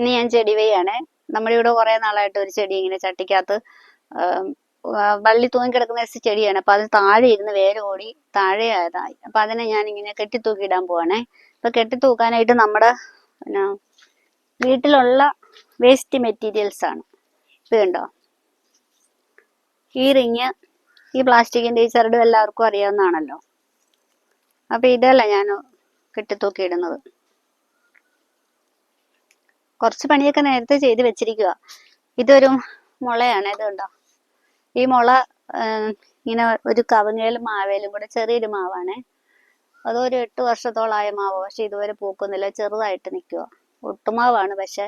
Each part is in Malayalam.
ഇനി ഞാൻ ചെടി വെയ്യാണേ നമ്മുടെ ഇവിടെ കുറെ നാളായിട്ട് ഒരു ചെടി ഇങ്ങനെ ചട്ടിക്കകത്ത് വള്ളി തൂങ്ങി കിടക്കുന്ന ചെടിയാണ്. അപ്പൊ അത് താഴെ ഇരുന്ന് വേര് ഓടി താഴെ ആയതായി. അപ്പൊ അതിനെ ഞാൻ ഇങ്ങനെ കെട്ടിത്തൂക്കി ഇടാൻ പോവാണേ. അപ്പൊ കെട്ടിത്തൂക്കാനായിട്ട് നമ്മുടെ പിന്നെ വീട്ടിലുള്ള വേസ്റ്റ് മെറ്റീരിയൽസ് ആണ്. ഇത് കണ്ടോ? ഈ റിങ് ഈ പ്ലാസ്റ്റിക്കിന്റെ ഈ ചരടും എല്ലാവർക്കും അറിയാവുന്നതാണല്ലോ. അപ്പൊ ഇതല്ല ഞാൻ കെട്ടിത്തൂക്കി ഇടുന്നത്. കുറച്ച് പണിയൊക്കെ നേരത്തെ ചെയ്ത് വെച്ചിരിക്കുക ഇതൊരു മുളയാണ് ഇത് കണ്ടോ? ഈ മുള ഇങ്ങനെ ഒരു കവുങ്ങയിലും മാവേലും കൂടെ ചെറിയൊരു മാവാണേ. അതൊരു എട്ട് വർഷത്തോളായ മാവ് പക്ഷെ ഇതുവരെ പൂക്കുന്നില്ല. ചെറുതായിട്ട് നിൽക്കുക ഒട്ടുമാവാണ് പക്ഷെ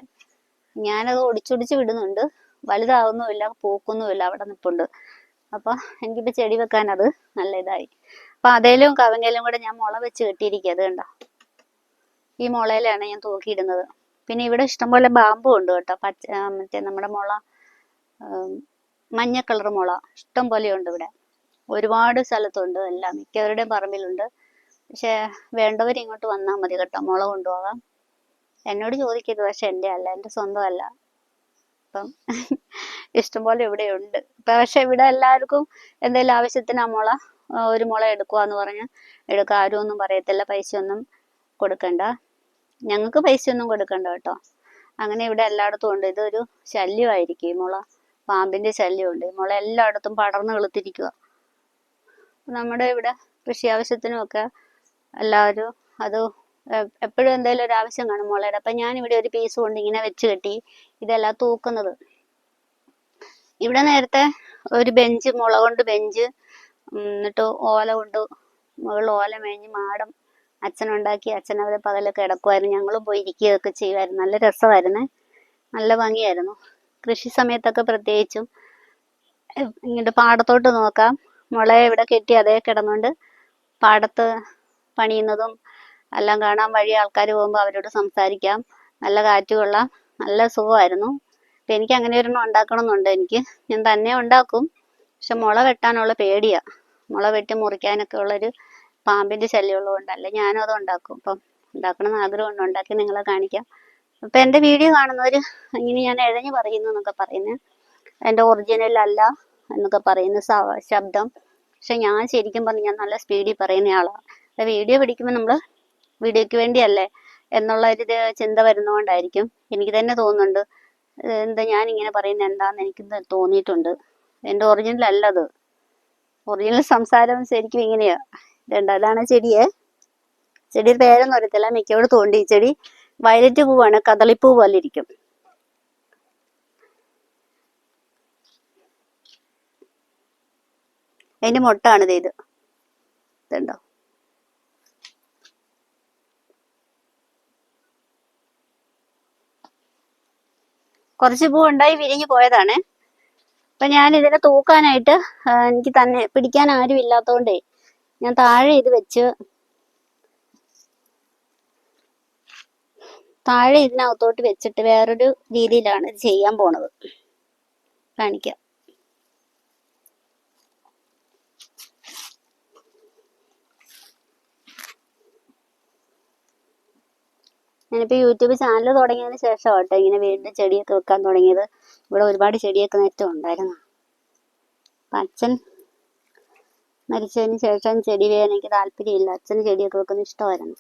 ഞാനത് ഒടിച്ചൊടിച്ച് വിടുന്നുണ്ട്. വലുതാവുന്നുമില്ല പൂക്കുന്നുമില്ല അവിടെ നിൽപ്പുണ്ട് അപ്പൊ എനിക്കിപ്പോ ചെടി വെക്കാൻ അത് നല്ല ഇതായി. അപ്പൊ അതേലും കവങ്ങയിലും കൂടെ ഞാൻ മുള വെച്ച് കെട്ടിയിരിക്കുക അത് കണ്ടോ? ഈ മുളയിലാണ് ഞാൻ തൂക്കിയിടുന്നത്. പിന്നെ ഇവിടെ ഇഷ്ടംപോലെ ബാമ്പു ഉണ്ട് കേട്ടോ. പച്ച മറ്റേ നമ്മുടെ മുള മഞ്ഞ കളർ മുള ഇഷ്ടം ഉണ്ട് ഇവിടെ. ഒരുപാട് സ്ഥലത്തുണ്ട് എല്ലാം മിക്കവരുടെയും പറമ്പിലുണ്ട്. പക്ഷെ വേണ്ടവർ ഇങ്ങോട്ട് വന്നാൽ മതി കേട്ടോ മുള കൊണ്ടുപോകാം എന്നോട് ചോദിക്കരുത് പക്ഷെ എന്റെ അല്ല എന്റെ സ്വന്തമല്ല അപ്പം ഇഷ്ടംപോലെ ഇവിടെ ഉണ്ട്. പക്ഷെ ഇവിടെ എല്ലാവർക്കും എന്തെങ്കിലും ആവശ്യത്തിന് ആ മുള ഒരു മുള എടുക്കുവാന്ന് പറഞ്ഞ് എടുക്കുക ആരും ഒന്നും പറയത്തില്ല പൈസ ഒന്നും കൊടുക്കണ്ട. ഞങ്ങൾക്ക് പൈസ ഒന്നും കൊടുക്കണ്ട കേട്ടോ. അങ്ങനെ ഇവിടെ എല്ലായിടത്തും ഉണ്ട്. ഇതൊരു ശല്യമായിരിക്കും. ഈ മുള പാമ്പിന്റെ ശല്യമുണ്ട്. ഈ മുള എല്ലായിടത്തും പടർന്നു വെളുത്തിരിക്കുക നമ്മുടെ ഇവിടെ കൃഷി ആവശ്യത്തിനും ഒക്കെ എല്ലാവരും അത് എപ്പോഴും എന്തെങ്കിലും ഒരു ആവശ്യം കാണും മുളയുടെ. അപ്പൊ ഞാൻ ഇവിടെ ഒരു പീസ് കൊണ്ട് ഇങ്ങനെ വെച്ച് കെട്ടി ഇതെല്ലാം തൂക്കുന്നത്. ഇവിടെ നേരത്തെ ഒരു ബെഞ്ച് മുള കൊണ്ട് ബെഞ്ച് എന്നിട്ട് ഓല കൊണ്ട് മുകളിൽ ഓല മേഞ്ഞ് മാടം അച്ഛനുണ്ടാക്കി അച്ഛൻ അവരെ പകലൊക്കെ കിടക്കുമായിരുന്നു ഞങ്ങളും പോയി ഇരിക്കുകയൊക്കെ ചെയ്യുമായിരുന്നു നല്ല രസമായിരുന്നു. നല്ല ഭംഗിയായിരുന്നു. കൃഷി സമയത്തൊക്കെ പ്രത്യേകിച്ചും ഇങ്ങോട്ട് പാടത്തോട്ട് നോക്കാം. മുളയെ ഇവിടെ കെട്ടി അതേ കിടന്നുകൊണ്ട് പാടത്ത് പണിയുന്നതും എല്ലാം കാണാൻ വഴി ആൾക്കാർ പോകുമ്പോൾ അവരോട് സംസാരിക്കാം. നല്ല കാറ്റ് നല്ല സുഖമായിരുന്നു. അപ്പം എനിക്ക് അങ്ങനെ ഒരെണ്ണം ഉണ്ടാക്കണം എന്നുണ്ട് എനിക്ക് ഞാൻ തന്നെ ഉണ്ടാക്കും. പക്ഷെ മുള വെട്ടാനുള്ള പേടിയാണ് മുള വെട്ടി മുറിക്കാനൊക്കെ ഉള്ളൊരു പാമ്പിന്റെ ശല്യം ഉള്ളതുകൊണ്ട് അല്ല ഞാനും അത് ഉണ്ടാക്കും. അപ്പം ഉണ്ടാക്കണം ആഗ്രഹമുണ്ട്. ഉണ്ടാക്കി നിങ്ങളെ കാണിക്കാം. അപ്പം എന്റെ വീഡിയോ കാണുന്നവർ ഇങ്ങനെ ഞാൻ എഴഞ്ഞു പറയുന്നു എന്നൊക്കെ പറയുന്നത്. എന്റെ ഒറിജിനൽ അല്ല എന്നൊക്കെ പറയുന്ന ശബ്ദം. പക്ഷെ ഞാൻ ശരിക്കും പറഞ്ഞു ഞാൻ നല്ല സ്പീഡിൽ പറയുന്ന ആളാണ് അപ്പം വീഡിയോ പിടിക്കുമ്പോൾ നമ്മൾ വീഡിയോയ്ക്ക് വേണ്ടിയല്ലേ എന്നുള്ള ഒരു ചിന്ത വരുന്നതുകൊണ്ടായിരിക്കും എനിക്ക് തന്നെ തോന്നുന്നുണ്ട്. എന്താ ഞാൻ ഇങ്ങനെ പറയുന്നത് എന്താന്ന് എനിക്ക് തോന്നിയിട്ടുണ്ട്. എന്റെ ഒറിജിനൽ അല്ല അത് ഒറിജിനൽ സംസാരം ശരിക്കും ഇങ്ങനെയാ. ഇതുണ്ട് അതാണ് ചെടിയെ. ചെടിയുടെ പേരൊന്നും അറിയത്തില്ല. മിക്കവിടെ തോണ്ടി ചെടി വയലറ്റ് പൂവാണ്. കദളിപ്പൂ പോലെ ഇരിക്കും. അതിന്റെ മുട്ടാണ് ഇത്. ഇത് ഇതുണ്ടോ? കുറച്ച് പൂ ഉണ്ടായി വിരിഞ്ഞു പോയതാണ്. അപ്പൊ ഞാൻ ഇതിനെ തൂക്കാനായിട്ട് എനിക്ക് തന്നെ പിടിക്കാൻ ആരും ഇല്ലാത്തതുകൊണ്ടേ ഞാൻ താഴെ ഇത് വെച്ച് താഴെ ഇതിനകത്തോട്ട് വെച്ചിട്ട് വേറൊരു രീതിയിലാണ് ഇത് ചെയ്യാൻ പോണത്. കാണിക്കാം. ഞാനിപ്പോ യൂട്യൂബ് ചാനൽ തുടങ്ങിയതിന് ശേഷം കേട്ടോ ഇങ്ങനെ വീണ്ടും ചെടിയൊക്കെ വെക്കാൻ തുടങ്ങിയത്. ഇവിടെ ഒരുപാട് ചെടിയൊക്കെ നേരത്തെ ഉണ്ടായിരുന്നു അച്ഛൻ മരിച്ചതിന് ശേഷം ചെടി വേദന എനിക്ക് താല്പര്യമില്ല. അച്ഛന് ചെടിയൊക്കെ വെക്കുന്ന ഇഷ്ടമായിരുന്നു.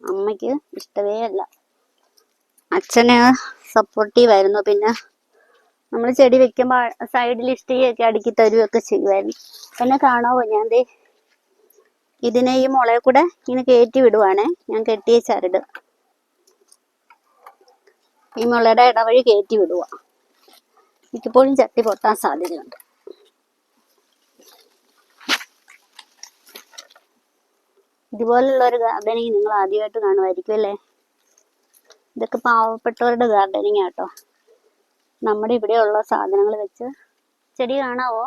അമ്മയ്ക്ക് ഇഷ്ടമേ അല്ല. അച്ഛന് സപ്പോർട്ടീവ് ആയിരുന്നു. പിന്നെ നമ്മൾ ചെടി വെക്കുമ്പോൾ സൈഡിൽ ഇഷ്ടികയൊക്കെ അടുക്കി തരുകയൊക്കെ ചെയ്യുമായിരുന്നു എന്നെ കാണാവോ? ഞാൻ ദേ ഇതിനെ ഈ മുളയെ കൂടെ ഇങ്ങനെ കയറ്റി വിടുവാണേ. ഞാൻ കെട്ടിയ ചരട്. ഈ മുളയുടെ ഇടവഴി കയറ്റി വിടുവാ. മിക്കപ്പോഴും ചട്ടി പൊട്ടാൻ സാധ്യതയുണ്ട്. ഇതുപോലുള്ള ഒരു ഗാർഡനിങ് നിങ്ങൾ ആദ്യമായിട്ട് കാണുമായിരിക്കും അല്ലേ? ഇതൊക്കെ പാവപ്പെട്ടവരുടെ ഗാർഡനിങ് ആട്ടോ നമ്മുടെ ഇവിടെയുള്ള സാധനങ്ങൾ വെച്ച് ചെടി കാണാവോ?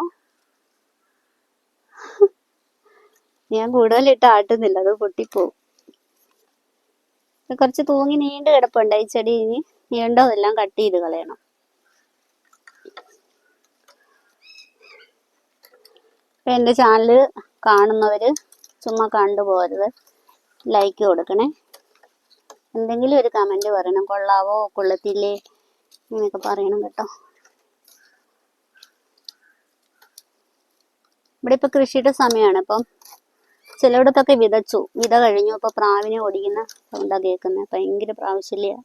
ഞാൻ കൂടുതലിട്ട് ആട്ടുന്നില്ല അത് പൊട്ടിപ്പോവും. കുറച്ച് തൂങ്ങി നീണ്ടു കിടപ്പുണ്ട് ഈ ചെടി ഇനി. നീണ്ടതെല്ലാം കട്ട് ചെയ്ത് കളയണം. എന്റെ ചാനൽ കാണുന്നവര് ചുമ്മാ കണ്ടുപോകരുത് ലൈക്ക് കൊടുക്കണേ. എന്തെങ്കിലും ഒരു കമന്റ് പറയണം. കൊള്ളാവോ? കൊള്ളത്തില്ലേ? എന്നൊക്കെ പറയണം കേട്ടോ. ഇവിടെ ഇപ്പം കൃഷിയുടെ സമയമാണ് അപ്പം ചിലയിടത്തൊക്കെ വിതച്ചു. വിത കഴിഞ്ഞു. ഇപ്പോൾ പ്രാവിനെ ഓടിക്കുന്ന സൗണ്ടാണ് കേൾക്കുന്നത് ഭയങ്കര പ്രാവശ്യമില്ല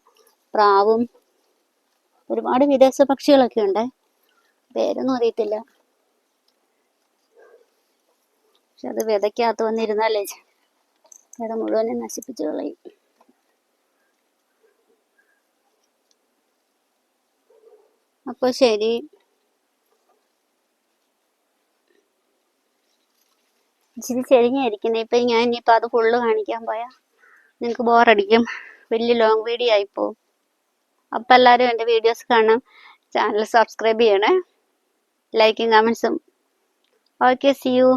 പ്രാവും ഒരുപാട് വിദേശ പക്ഷികളൊക്കെ ഉണ്ട്. പേരൊന്നും അറിയത്തില്ല. പക്ഷെ അത് വിതയ്ക്കകത്ത് വന്നിരുന്നാലേ വിത മുഴുവനും നശിപ്പിച്ചു കളയും. അപ്പോൾ ശരി. ഇച്ചിരി ചെരിഞ്ഞായിരിക്കുന്നത് ഇപ്പം ഞാൻ ഇനിയിപ്പോൾ അത് ഫുള്ള് കാണിക്കാൻ പോയാ. നിങ്ങൾക്ക് ബോറടിക്കും. വലിയ ലോങ് വീഡിയോ ആയിപ്പോവും അപ്പം എല്ലാവരും എന്റെ വീഡിയോസ് കാണാം ചാനൽ സബ്സ്ക്രൈബ് ചെയ്യണേ. ലൈക്കും കമൻസും ഓക്കെ സി യു